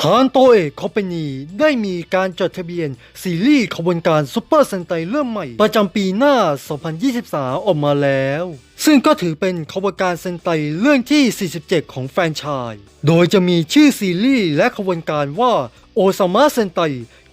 ทางโตเอกคอมพานีได้มีการจดทะเบียนซีรีส์ขบวนการซูเปอร์เซนไตเรื่องใหม่ ประจำปีหน้า 2023 ออกมาแล้ว ซึ่งก็ถือเป็นขบวนการเซนไตเรื่องที่ 47 ของแฟรนไชส์โดยจะมีชื่อซีรีส์และขบวนการว่าโอซามะเซนไต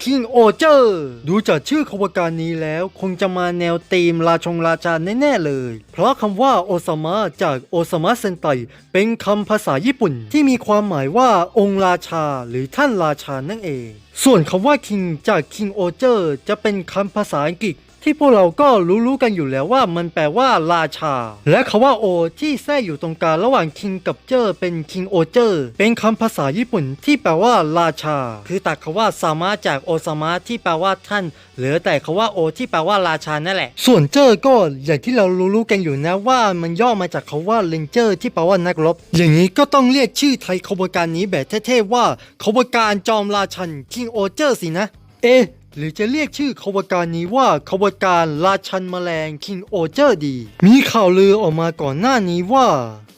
คิงโอเจอร์ดูจากชื่อขบวนการนี้แล้ว คงจะมาแนวธีมราชงราชาแน่ๆเลย เพราะคำว่าโอซามะจากโอซามะเซนไตเป็นคำภาษาญี่ปุ่น ที่มีความหมายว่าองค์ราชาหรือท่านราชานั่นเอง ส่วนคำว่าคิงจากคิงโอเจอร์จะเป็นคำภาษาอังกฤษ ที่พวกเราก็รู้ๆกันอยู่แล้วว่ามันแปลว่าราชา และคำว่าโอที่แทรกอยู่ตรงกลางระหว่างคิงกับเจอร์เป็นคิงโอเจอร์เป็นคำภาษาญี่ปุ่นที่แปลว่าราชา คือตัดคำว่าซามะจากโอซามะที่แปลว่าท่าน เหลือแต่คำว่าโอที่แปลว่าราชานั่นแหละ ส่วนเจอร์ก็อย่างที่เรารู้ๆกันอยู่นะว่ามันย่อมาจากคำว่าเลนเจอร์ที่แปลว่านักรบ อย่างนี้ก็ต้องเรียกชื่อไทยขบวนการนี้แบบเท่ๆว่าขบวนการจอมราชันคิงโอเจอร์สินะ เอ๊ะ หรือจะเรียกชื่อขบวนการนี้ว่าขบวนการราชันแมลงคิงโอเจอร์ดี มีข่าวลือออกมาก่อนหน้านี้ว่า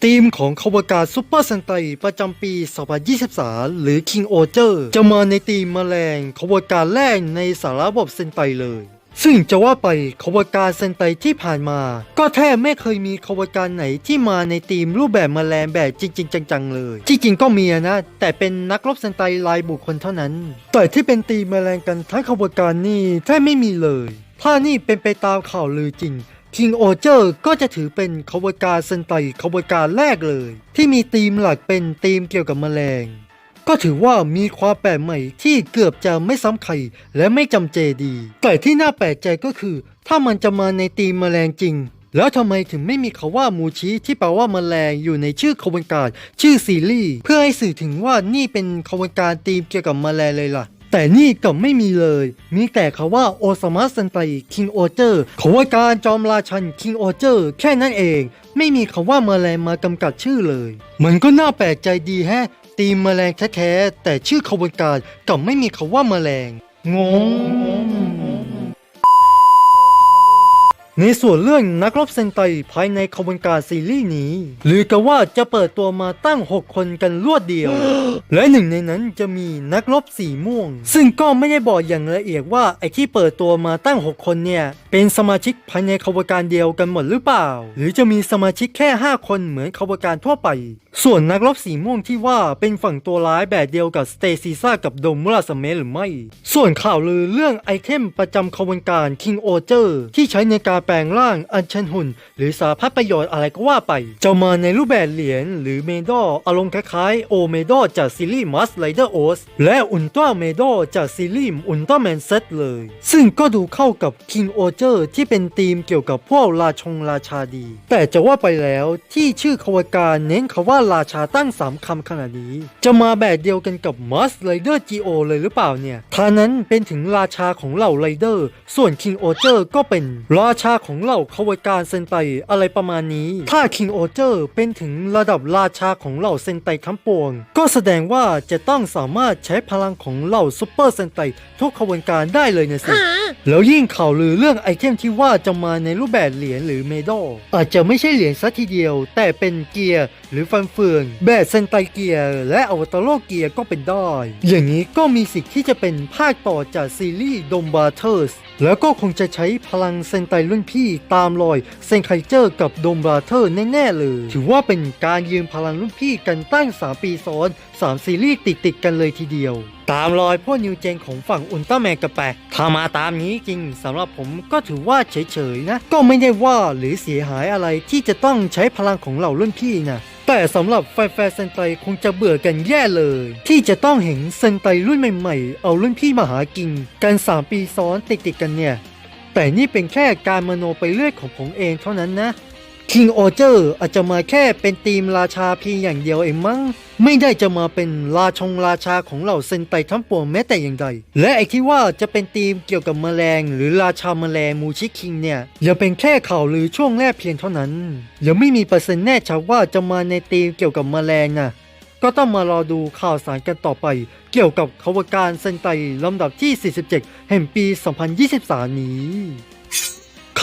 ทีมของขบวนการซูเปอร์เซนไตประจำปี 2023 หรือ King o g e r จะมาในทีมแมลงขบวนการแรกในสารระบบเซนไตเลย ซึ่งจะว่าไปขบวนการเซนไตที่ผ่านมา ก็แทบไม่เคยมีขบวนการไหนที่มาในทีมรูปแบบแมลงแบบจริง ๆ จังๆเลย จริงๆก็มีนะ แต่เป็นนักรบเซนไตรายบุคคลเท่านั้น แต่ที่เป็นทีมแมลงกันทั้งขบวนการนี่แทบไม่มีเลย ถ้านี่เป็นไปตามข่าวลือจริง King o g e r ก็จะถือเป็นขบวนการเซนไตขบวนการแรกเลย ที่มีธีมหลักเป็นธีมเกี่ยวกับแมลง ก็ถือว่ามีความแปลกใหม่ที่เกือบจะไม่ซ้ำใครและไม่จำเจดี แต่ที่น่าแปลกใจก็คือ ถ้ามันจะมาในธีมแมลงจริง แล้วทำไมถึงไม่มีคาว่ามูชิที่แปลว่าแมลงอยู่ในชื่อขบวนการ ชื่อซีรีส์เพื่อให้สื่อถึงว่านี่เป็นขบวนการธีมเกี่ยวกับแมลงเลยล่ะแต่นี่กลับไม่มีเลย มีแต่คาว่าโอซามะเซนไตคิงโอเจอร์ขบวนการจอมราชันคิงโอเจอร์แค่นั้นเอง ไม่มีคาว่าแมลงมากำกับชื่อเลย มันก็น่าแปลกใจดีแฮะ ตีมแมลงแท้ๆแต่ชื่อขบวนการกลับไม่มีคาว่าแมลงงง ในส่วนเรื่องนักรบเซนไตภายในขบวนการซีรีส์นี้หรือก็ว่าจะเปิดตัวมาตั้ง 6 คนกันรวดเดียว และหนึ่งในนั้นจะมีนักรบสีม่วง ซึ่งก็ไม่ได้บอกอย่างละเอียดว่าไอ้ที่เปิดตัวมาตั้ง 6 คนเนี่ย เป็นสมาชิกภายในขบวนการเดียวกันหมดหรือเปล่า หรือจะมีสมาชิกแค่ 5 คนเหมือนขบวนการทั่วไปส่วนนักรบสีม่วงที่ว่าเป็นฝั่งตัวร้ายแบบเดียวกับสเตซีซ่ากับโดมมุราสเมหรือไม่ ส่วนข่าวลือเรื่องไอเทมประจำขบวนการ King o g e r ที่ใช้ในการแปลงร่างอัญเชิญหุ่น หรือสาพัดประโยชน์อะไรก็ว่าไป จะมาในรูปแบบเหรียญหรือเมดออารมณ์คล้ายๆโอเมดอจากซีรีส์ m a s Rider o s และอุลตร้าเมดอจากซีรีส์อุลตร้าแมนเซตเลย ซึ่งก็ดูเข้ากับ King o g e r ที่เป็นธีมเกี่ยวกับพวกราชงราชาดี แต่จะว่าไปแล้วที่ชื่อขบวนการเน้นคำว่าราชาตั้ง3คำขนาดนี้ จะมาแบบเดียวกันกับ m a s Rider GO เลยหรือเปล่าเนี่ยท่านั้นเป็นถึงราชาของเหล่าไรเดอร์ ส่วน King o g e r ก็เป็นราชาของเหล่าขบวนการเซนไตอะไรประมาณนี้ ถ้า King o g e r เป็นถึงระดับราชาของเหล่าเซนไตทั้งปวง ก็แสดงว่าจะต้องสามารถใช้พลังของเหล่าซูเปอร์เซนไตทุกขบวนการได้เลยนะสิแล้วยิ่งข่าวลือเรื่องไอเทมที่ว่าจะมาในรูปแบบเหรียญหรือเมดอลอาจจะไม่ใช่เหรียญซะทีเดียว แต่เป็นเกียร์ หรือฟันเฟืองแบบเซนไตเกียร์และอวตารโลเกียร์ก็เป็นได้ อย่างนี้ก็มีสิทธิ์ที่จะเป็นภาคต่อจากซีรีส์ดมบาเทอร์สแล้วก็คงจะใช้พลังเซนไตรุ่นพี่ตามรอยเซนไคเจอร์กับดมบาเทอร์แน่ๆเลย ถือว่าเป็นการยืมพลังรุ่นพี่กันตั้ง 3 ปีซ้อน 3 ซีรีส์ติดๆกันเลยทีเดียวตามรอยพวกนิวเจนของฝั่งอุลตร้าแมนกันไปถ้ามาตามนี้จริงสำหรับผมก็ถือว่าเฉยๆนะ ก็ไม่ได้ว่าหรือเสียหายอะไรที่จะต้องใช้พลังของเหล่ารุ่นพี่นะแต่สำหรับแฟนๆเซนไตคงจะเบื่อกันแย่เลย ที่จะต้องเห็นเซนไตรุ่นใหม่ๆ เอารุ่นพี่มาหากินกัน 3 ปีซ้อนติดๆกันเนี่ย แต่นี่เป็นแค่การมโนไปเรื่อยของผมเองเท่านั้นนะ King o g e r อาจจะมาแค่เป็นทีมราชาเพียงอย่างเดียวเองมั้ง ไม่ได้จะมาเป็นราชงราชาของเหล่าเซนไตทั้งปวงแม้แต่อย่างใด และไอที่ว่าจะเป็นทีมเกี่ยวกับแมลง หรือราชาแมลงมูชิคิงเนี่ยยังเป็นแค่ข่าวลือช่วงแรกเพียงเท่านั้นยังไม่มีเปอร์เซ็นต์แน่ชัดว่าจะมาในทีมเกี่ยวกับแมลงนะก็ต้องมารอดูข่าวสารกันต่อไป เกี่ยวกับขบวนการเซนไตลำดับที่ 47 แห่งปี 2023 นี้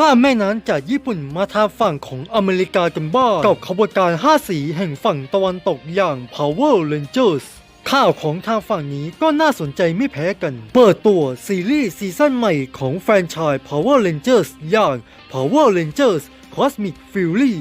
ข้ามแม่น้ำจากญี่ปุ่นมาทางฝั่งของอเมริกากันบ้างกับขบวนการ5สีแห่งฝั่งตะวันตกอย่าง Power Rangers ข่าวของทางฝั่งนี้ก็น่าสนใจไม่แพ้กัน เปิดตัวซีรีส์ซีซั่นใหม่ของแฟรนไชส์ Power Rangers อย่าง Power Rangers Cosmic Fury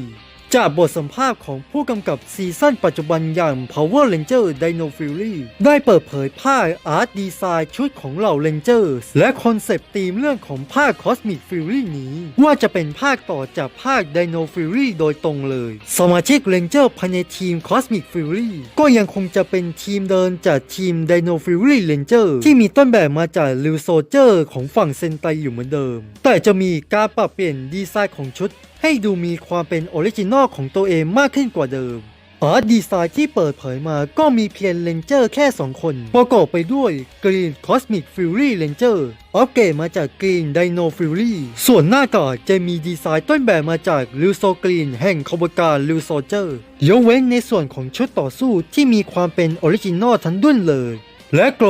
จากบทสัมภาษณ์ของผู้กำกับซีซั่นปัจจุบันอย่าง Power Ranger Dino Fury ได้เปิดเผยภาพอาร์ตดีไซน์ชุดของเหล่า Rangers และคอนเซปต์ธีมเรื่องของภาค Cosmic Fury นี้ ว่าจะเป็นภาคต่อจากภาค Dino Fury โดยตรงเลย สมาชิก Ranger ภายในทีม Cosmic Fury ก็ยังคงจะเป็นทีมเดินจากทีม Dino Fury Ranger ที่มีต้นแบบมาจาก Liu Soldier ของฝั่งเซนไตอยู่เหมือนเดิม แต่จะมีการปรับเปลี่ยนดีไซน์ของชุดให้ดูมีความเป็นออริจินอลของตัวเองมากขึ้นกว่าเดิมอาร์ตดีไซน์ที่เปิดเผยมาก็มีเพียงเลนเจอร์แค่ 2 คน ประกอบไปด้วย Green Cosmic Fury Ranger อัปเกรดมาจาก Green Dino Fury ส่วนหน้ากากจะมีดีไซน์ต้นแบบมาจาก l u s o Green แห่งขบวนการ l u s o l d i e r ยกเว้นในส่วนของชุดต่อสู้ที่มีความเป็นออริจินอลทั้งดุนเลย และโกล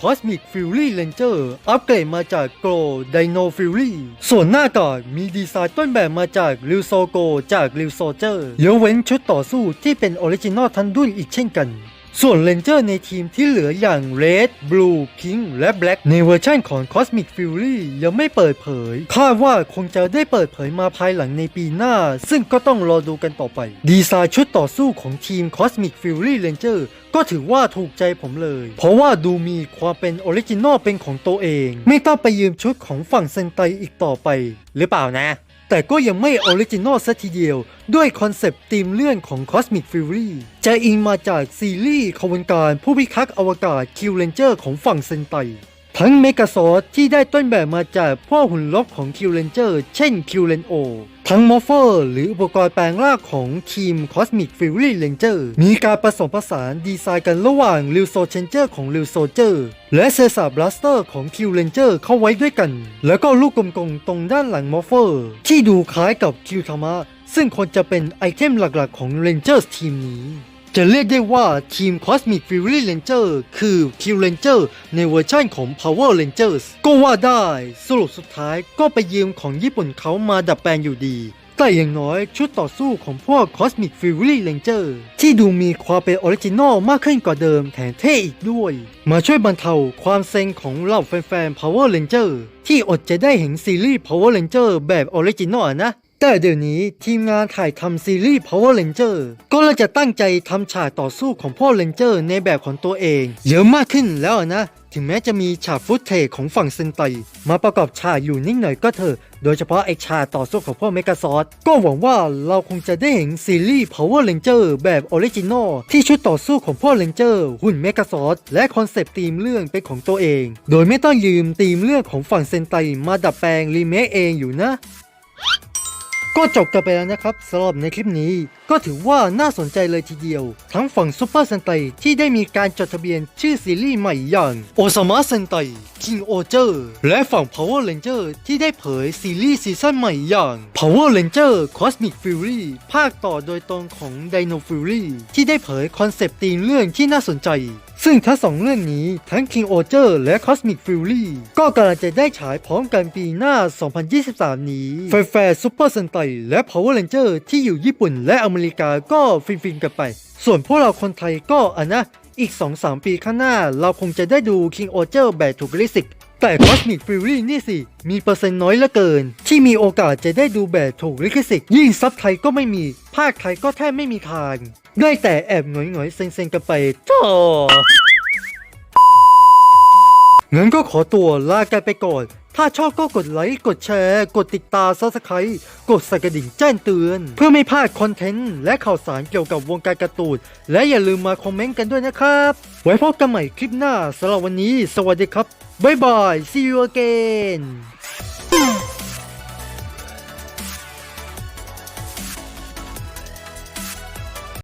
Cosmic Fury Ranger อัปเกรดมาจากโกล Dino Fury ส่วนหน้ากากมีดีไซน์ต้นแบบมาจากริวโซโกจาก l u s o l d i e r ยกเว้นชุดต่อสู้ที่เป็นออริจินอลทันดุนอีกเช่นกัน ส่วนเลนเจอร์ในทีมที่เหลืออย่าง Red, Blue, Pink และ Black ในเวอร์ชันของ Cosmic Fury ยังไม่เปิดเผย คาดว่าคงจะได้เปิดเผยมาภายหลังในปีหน้า ซึ่งก็ต้องรอดูกันต่อไป ดีไซน์ชุดต่อสู้ของทีม Cosmic Fury Ranger ก็ถือว่าถูกใจผมเลย เพราะว่าดูมีความเป็นออริจินอลเป็นของตัวเอง ไม่ต้องไปยืมชุดของฝั่งเซนไตอีกต่อไป หรือเปล่านะ แต่ก็ยังไม่ออริจินอลซะทีเดียว ด้วยคอนเซปต์ธีมเรื่องของ Cosmic Fury จะอิงมาจากซีรีส์ขบวนการผู้พิทักษ์อวกาศคิวเ a นเจอร์ของฝั่งเซนไต ทั้งเมกาซอสที่ได้ต้นแบบมาจากพ่อหุ่นลบของคิวเ a นเจอร์เช่นคิวเลนโอทั้งมอร์เฟอร์หรืออุปกรณ์แปลงร่างของทีม Cosmic Fury Ranger มีการผสมผสานดีไซน์กันระหว่าง r e a l Soul Changer ของ r e a l Soldier และเซซาบลัสเตอร์ของ Q Ranger เข้าไว้ด้วยกัน แล้วก็ลูกกลมๆตรงด้านหลังมอร์เฟอร์ที่ดูคล้ายกับ Q ธรรมะซึ่งควรจะเป็นไอเทมหลักๆของ Rangers ทีมนี้ จะเรียกได้ว่าทีม Cosmic Fury Ranger คือ Q Ranger ในเวอร์ชันของ Power Rangers ก็ว่าได้สรุปสุดท้ายก็ไปยืมของญี่ปุ่นเขามาดัดแปลงอยู่ดี แต่อย่างน้อยชุดต่อสู้ของพวก Cosmic Fury Ranger ที่ดูมีความเป็นออริจินอลมากขึ้นกว่าเดิมแถมเท่อีกด้วย มาช่วยบรรเทาความเซ็งของเหล่าแฟนๆ Power Ranger ที่อดจะได้เห็นซีรีส์ Power Ranger แบบออริจินอลนะ แต่เดี๋ยวนี้ทีมงานถ่ายทำซีรีส์ Power Ranger ก็เลยจะตั้งใจทำฉากต่อสู้ของพ่อ Ranger ในแบบของตัวเอง เยอะมากขึ้นแล้วนะ ถึงแม้จะมีฉากฟุตเทของฝั่งเซนไต มาประกอบฉากอยู่นิดหน่อยก็เถอะ โดยเฉพาะไอฉากต่อสู้ของพ่อเมกาซอสก็หวังว่าเราคงจะได้เห็นซีรีส์ Power Ranger แบบออริจินอลที่ชุดต่อสู้ของพ่อ Ranger หุ่นเมกาซอสและคอนเซปต์ธีมเรื่องเป็นของตัวเอง โดยไม่ต้องยืมธีมเรื่องของฝั่งเซนไตมาดัดแปลงรีเมคเองอยู่นะ ก็จบกันไปแล้วนะครับสำหรับในคลิปนี้ก็ถือว่าน่าสนใจเลยทีเดียว ทั้งฝั่งซูเปอร์เซนไตที่ได้มีการจดทะเบียนชื่อซีรีส์ใหม่อย่างโอซามะเซนไต King o j e r และฝั่ง Power Ranger ที่ได้เผยซีรีส์ซีซั่นใหม่อย่าง Power Ranger Cosmic Fury ภาคต่อโดยตรงของ Dino Fury ที่ได้เผยคอนเซปต์ธีมเรื่องที่น่าสนใจ ซึ่งทั้งสองเรื่องนี้ทั้ง King Oger และ Cosmic Fury ก็กำลังจะได้ฉายพร้อมกันปีหน้า 2023 นี้ แฟร์ๆ Super Sentai และ Power Ranger ที่อยู่ญี่ปุ่นและอเมริกาก็ฟินๆกันไป ส่วนพวกเราคนไทยก็อะนะ อีก 2-3 ปีข้างหน้าเราคงจะได้ดู King Oger แบบถูกลิสิทธิ์ แต่ Cosmic Fury นี่สิ มีเปอร์เซ็นต์น้อยเหลือเกิน ที่มีโอกาสจะได้ดูแบบถูกลิขสิทธิ์ยิ่งซับไทยก็ไม่มี ภาคไทยก็แทบไม่มีทางได้แต่แอบหน่อยๆเซ็งๆกันไปท้องั้นก็ขอตัวลากันไปก่อน ถ้าชอบก็กดไลค์ กดแชร์ กดติดตามซับสไครต์กดใส่กระดิ่งแจ้งเตือน เพื่อไม่พลาดคอนเทนต์และข่าวสารเกี่ยวกับวงการการ์ตูน และอย่าลืมมาคอมเมนต์กันด้วยนะครับ ไว้พบกันใหม่คลิปหน้าสำหรับวันนี้ สวัสดีครับ บ๊ายบาย see you again